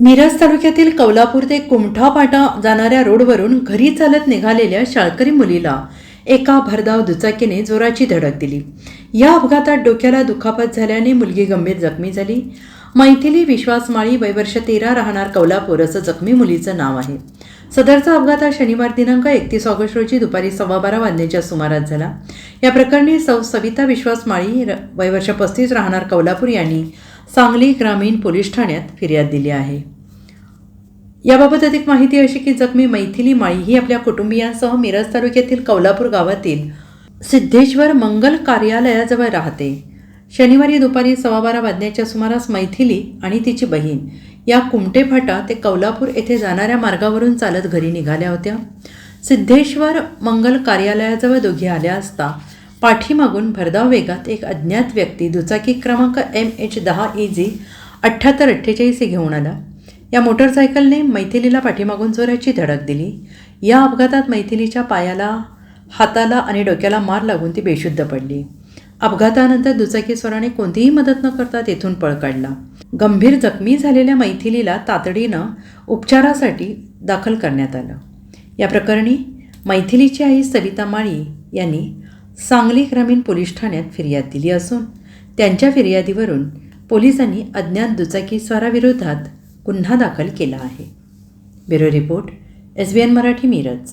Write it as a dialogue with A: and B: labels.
A: मिरज तालुक्यातील कौलापूर ते कुमठा पाटा जाणाऱ्या रोडवरून घरी चालत निघालेल्या शाळकरी मुलीला एका भरधाव दुचाकीने जोराची धडक दिली. या अपघातात डोक्याला दुखापत झाल्याने मुलगी गंभीर जखमी झाली. मैथिली विश्वास माळी वयवर्ष तेरा राहणार कौलापूर असं जखमी मुलीचं नाव आहे. सदरचा अपघात हा शनिवार दिनांक एकतीस ऑगस्ट रोजी दुपारी सव्वा बारा वाजण्याच्या सुमारास झाला. या प्रकरणी सौ सविता विश्वास माळी वयवर्ष पस्तीस राहणार कौलापूर यांनी सांगली ग्रामीण पोलीस ठाण्यात फिर्याद दिली आहे. याबाबत अधिक माहिती अशी की जखमी मैथिली माळी ही आपल्या कुटुंबियांसह मिरज तालुक्यातील कौलापूर गावातील सिद्धेश्वर मंगल कार्यालयाजवळ राहते. शनिवारी दुपारी सव्वा बारा वाजण्याच्या सुमारास मैथिली आणि तिची बहीण या कुमटे फाटा ते कौलापूर येथे जाणाऱ्या मार्गावरून चालत घरी निघाल्या होत्या. सिद्धेश्वर मंगल कार्यालयाजवळ दोघी आल्या असता पाठीमागून भरधाव वेगात एक अज्ञात व्यक्ती दुचाकी क्रमांक एम एच दहा ई जी अठ्ठ्याहत्तर अठ्ठेचाळीस घेऊन आला. या मोटरसायकलने मैथिलीला पाठीमागून जोराची धडक दिली. या अपघातात मैथिलीच्या पायाला हाताला आणि डोक्याला मार लागून ती बेशुद्ध पडली. अपघातानंतर दुचाकीस्वराने कोणतीही मदत न करता तेथून पळ काढला. गंभीर जखमी झालेल्या मैथिलीला तातडीनं उपचारासाठी दाखल करण्यात आलं. या प्रकरणी मैथिलीची आई सविता माळी यांनी सांगली ग्रामीण पोलीस ठाण्यात फिर्याद दिली असून त्यांच्या फिर्यादीवरून पोलिसांनी अज्ञात दुचाकीस्वाराविरोधात गुन्हा दाखल केला आहे. Bureau report S B N Marathi Miraj.